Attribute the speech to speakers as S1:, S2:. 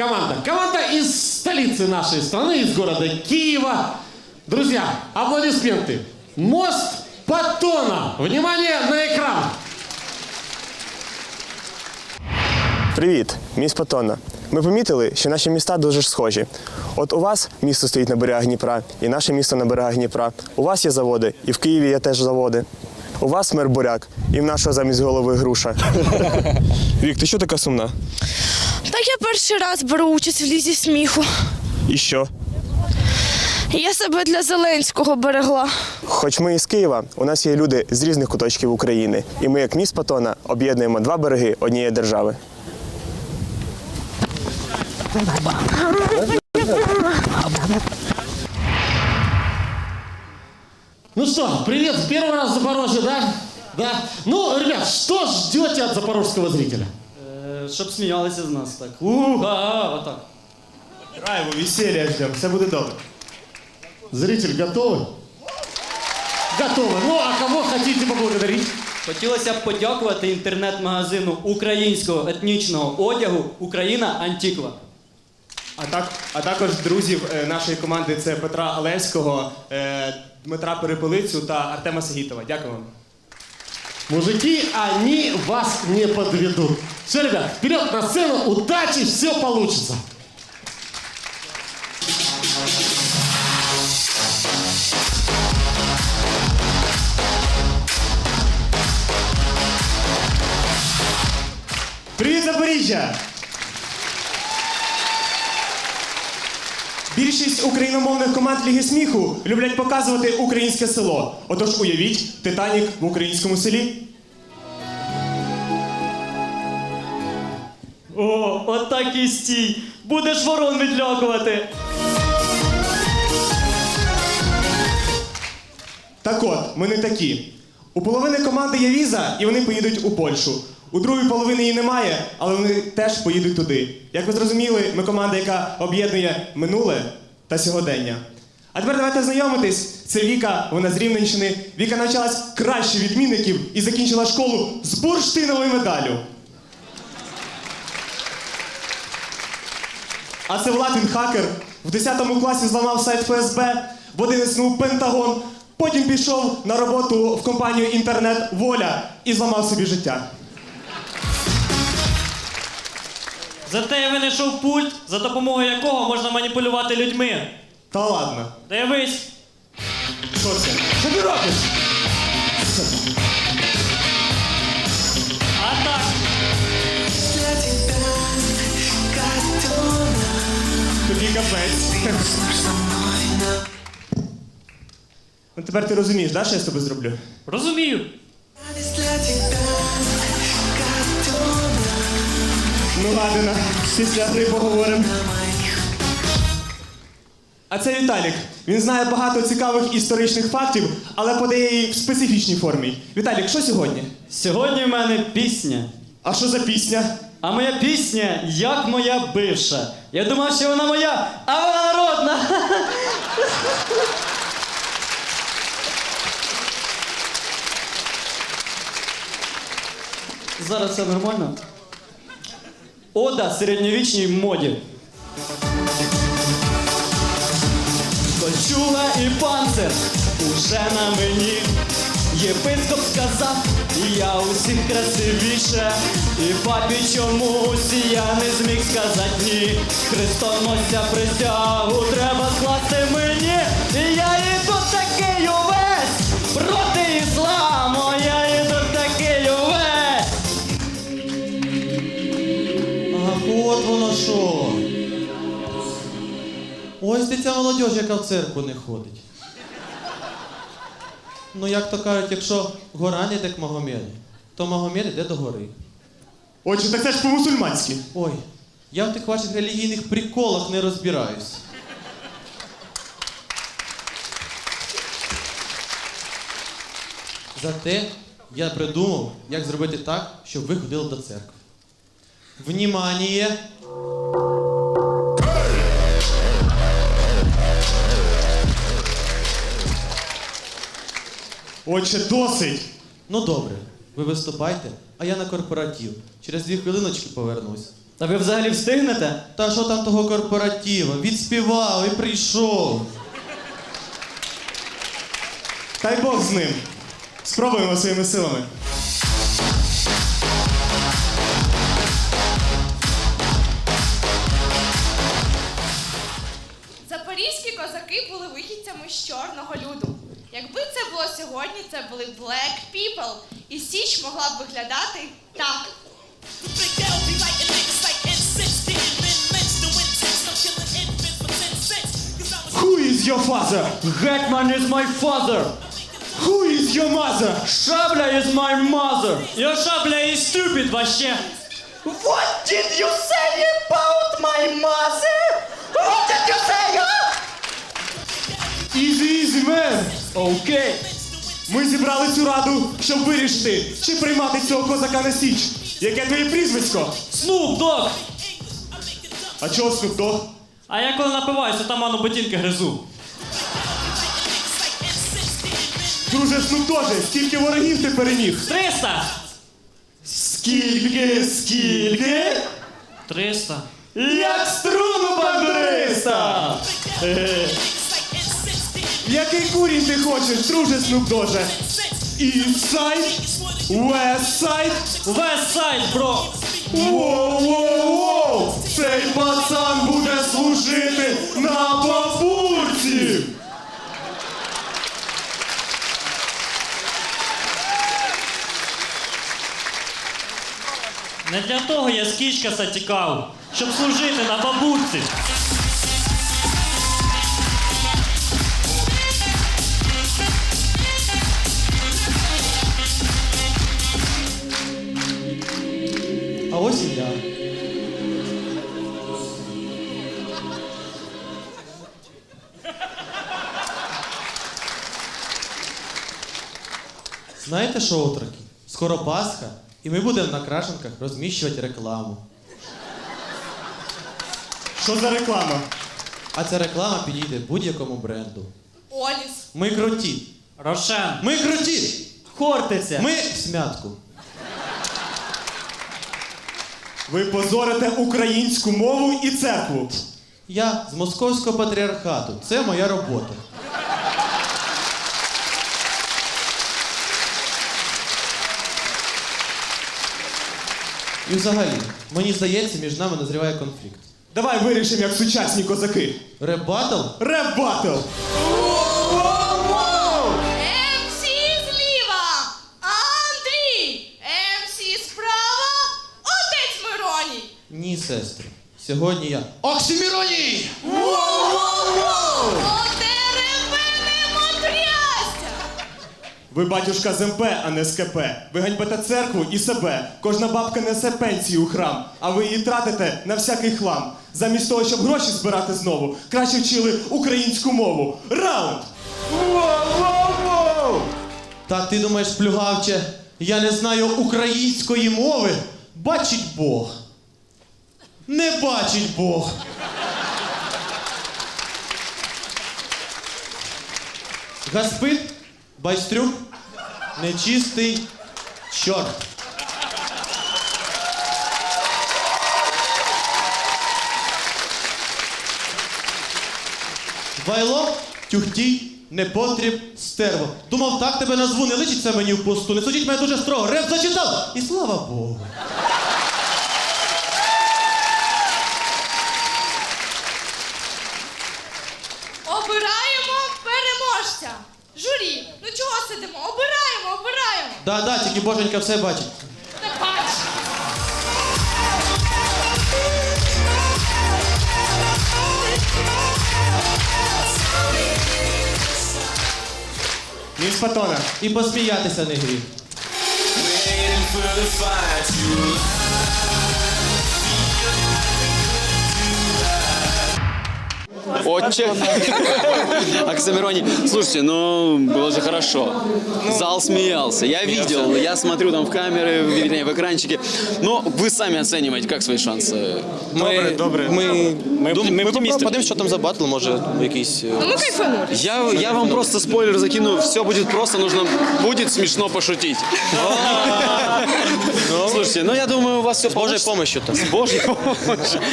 S1: команда. Команда из столицы нашей страны, из города Киева. Друзья, аплодисменты. Мост Паттона. Внимание на экран.
S2: Привіт, міст Патона. Ми помітили, що наші міста дуже ж схожі. От у вас місто стоїть на берегах Дніпра, і наше місто на берегах Дніпра. У вас є заводи, і в Києві є теж заводи. У вас мер буряк, і в нашого замість голови груша. Вік, ти що така сумна?
S3: Так я перший раз беру участь в лізі сміху.
S2: І що?
S3: Я себе для Зеленського берегла.
S2: Хоч ми із Києва, у нас є люди з різних куточків України, і ми, як міст Патона, об'єднуємо два береги однієї держави.
S1: Ну что, привет, первый раз в Запорожье, да? Да. Ну, ребят, что ждете от запорожского зрителя?
S4: Е, Щоб сміялися з нас так. Уга, отак.
S2: Драйву, весілля ждемо, все буде добре.
S1: Зритель готовы? Готовы. Ну, а кого хотите поблагодарить?
S4: Хотілося б подякувати інтернет-магазину українського етнічного одягу Україна Антіква.
S2: А, так, а також друзів е, нашої команди це Петра Алевського, е, Дмитра Перепелицю та Артема Сагітова. Дякую вам.
S1: Мужики, они вас не подведут. Все, ребят, вперед на сцену, удачи, все получится.
S2: Привіт, Запоріжжя! Більшість україномовних команд Ліги сміху люблять показувати українське село. Отож уявіть Титанік в українському селі.
S4: О, отак і стій! Будеш ворон відлякувати!
S2: Так от, ми не такі. У половини команди є віза, і вони поїдуть у Польщу. У другої половини її немає, але вони теж поїдуть туди. Як ви зрозуміли, ми команда, яка об'єднує минуле та сьогодення. А тепер давайте знайомитись. Це Віка, вона з Рівненщини. Віка навчалась краще відмінників і закінчила школу з бурштиновою медаллю. А це Влад, він хакер. В 10 класі зламав сайт ФСБ, в 11 Пентагон. Потім пішов на роботу в компанію Інтернет Воля і зламав собі життя.
S5: Зате я винайшов пульт, за допомогою якого можна маніпулювати людьми.
S2: Та ладно.
S5: Дивись,
S2: Що це?
S1: Робишь?
S5: а так.
S2: Тобі капець. Ну тепер ти розумієш, да, що я з тобою зроблю?
S5: Розумію.
S2: Ну, гадина, після гри поговоримо. А це Віталік. Він знає багато цікавих історичних фактів, але подає її в специфічній формі. Віталік, що сьогодні?
S4: Сьогодні в мене пісня.
S2: А що за пісня?
S4: А моя пісня як моя бивша. Я думав, що вона моя, а вона народна. Зараз все нормально. Ода середньовічній моді. Кольчуга і панцир уже на мені. Єпископ сказав, я усіх красивіше, і папі чомусь я не зміг сказати ні. Хрестоносця присягу треба скласти мені, і я
S6: ти ця молодь, яка в церкву не ходить. Ну, як то кажуть, якщо гора не йде к Магомеду, то Магомед йде до гори.
S2: Отже, так це ж по-мусульманськи.
S6: Ой, я в тих ваших релігійних приколах не розбираюсь. Зате я придумав, як зробити так, щоб ви ходили до церкви. Внімання!
S2: Отже, досить.
S6: Ну добре, ви виступайте, а я на корпоратив. Через дві хвилиночки повернусь.
S4: Та ви взагалі встигнете?
S6: Та що там того корпоратива? Відспівав і прийшов.
S2: Та й Бог з ним. Спробуємо своїми силами.
S3: Запорізькі козаки були вихідцями з чорного люду. Якби це було сьогодні, це були Black People. І Січ могла б виглядати так.
S2: Who is your father?
S4: Гетьман is my father!
S2: Who is your mother?
S4: Шабля is my mother!
S5: Йо шабля і стюпід ваще.
S4: What did you say about my mother? What did you say, huh?
S2: Easy, easy, man!
S4: Окей.
S2: Ми зібрали цю раду, щоб вирішити, чи приймати цього козака на січ. Яке твоє прізвисько?
S5: Снуп, дог!
S2: А чого Snoop Dogg?
S5: А я коли напиваюся, там ану ботинки гризу.
S2: Друже Snoop Dogg, скільки ворогів ти переміг?
S5: 300!
S2: Скільки, скільки?
S5: 300.
S2: Як струну бандуриста! Який курінь ти хочеш, друже? West Side?
S5: West Side, бро!
S2: Воу-воу-воу! Цей пацан буде служити на бабурці!
S5: Не для того я з Кічкаса тікав, щоб служити на бабуці.
S6: А ось і я. Знаєте що, отроки? Скоро Пасха, і ми будемо на крашенках розміщувати рекламу.
S2: Що за реклама?
S6: А ця реклама підійде будь-якому бренду.
S3: Оліс.
S6: Ми круті.
S5: Рошен.
S6: Ми круті.
S4: Хортиця.
S6: Ми в смятку.
S2: Ви позорите українську мову і церкву.
S6: Я з московського патріархату. Це моя робота. І взагалі, мені здається, між нами назріває конфлікт.
S2: Давай вирішимо, як сучасні козаки.
S6: Реп-баттл?
S2: Реп
S6: сестри. Сьогодні я.
S3: Трястя.
S2: Ви батюшка з МП, а не з КП. Ви ганьбите церкву і себе. Кожна бабка несе пенсію у храм, а ви її тратите на всякий хлам. Замість того, щоб гроші збирати знову, краще вчили українську мову. Раунд! Воу-воу-воу!
S6: Та ти думаєш, плюгавче, я не знаю української мови? Бачить Бог. Не бачить Бог. Гаспит, байстрюк, нечистий чорт. Вайло, тюхтій, непотріб, стерво. Думав, так тебе назву, не личить це мені в посту. Не судіть мене дуже строго. Реп зачитав! І слава Богу.
S3: Обираємо переможця. Журі, ну чого сидимо? Обираємо, обираємо.
S6: Да, да, тільки боженька все бачить.
S3: Не бач.
S2: Міс Патона.
S6: І посміятися не гріх.
S7: Отче. Оксимироне. Слушайте, ну, было же хорошо. Зал смеялся. Я видел, я смотрю там в камеры, вернее, в экранчике. Но вы сами оцениваете, как свои шансы.
S2: Добре, добре.
S8: Ми,
S7: Ми,
S8: дум-
S7: ми
S8: ми
S7: оптимісти.
S8: подивимось, що там за батл, може якийсь. е,
S3: Ну ми кайфанули.
S7: Я, я вам просто спойлер закину. Все будет просто, нужно будет смешно пошутить. Слушайте, ну я думаю, у вас все
S8: Божою помощью там.
S7: С Божьей помощью.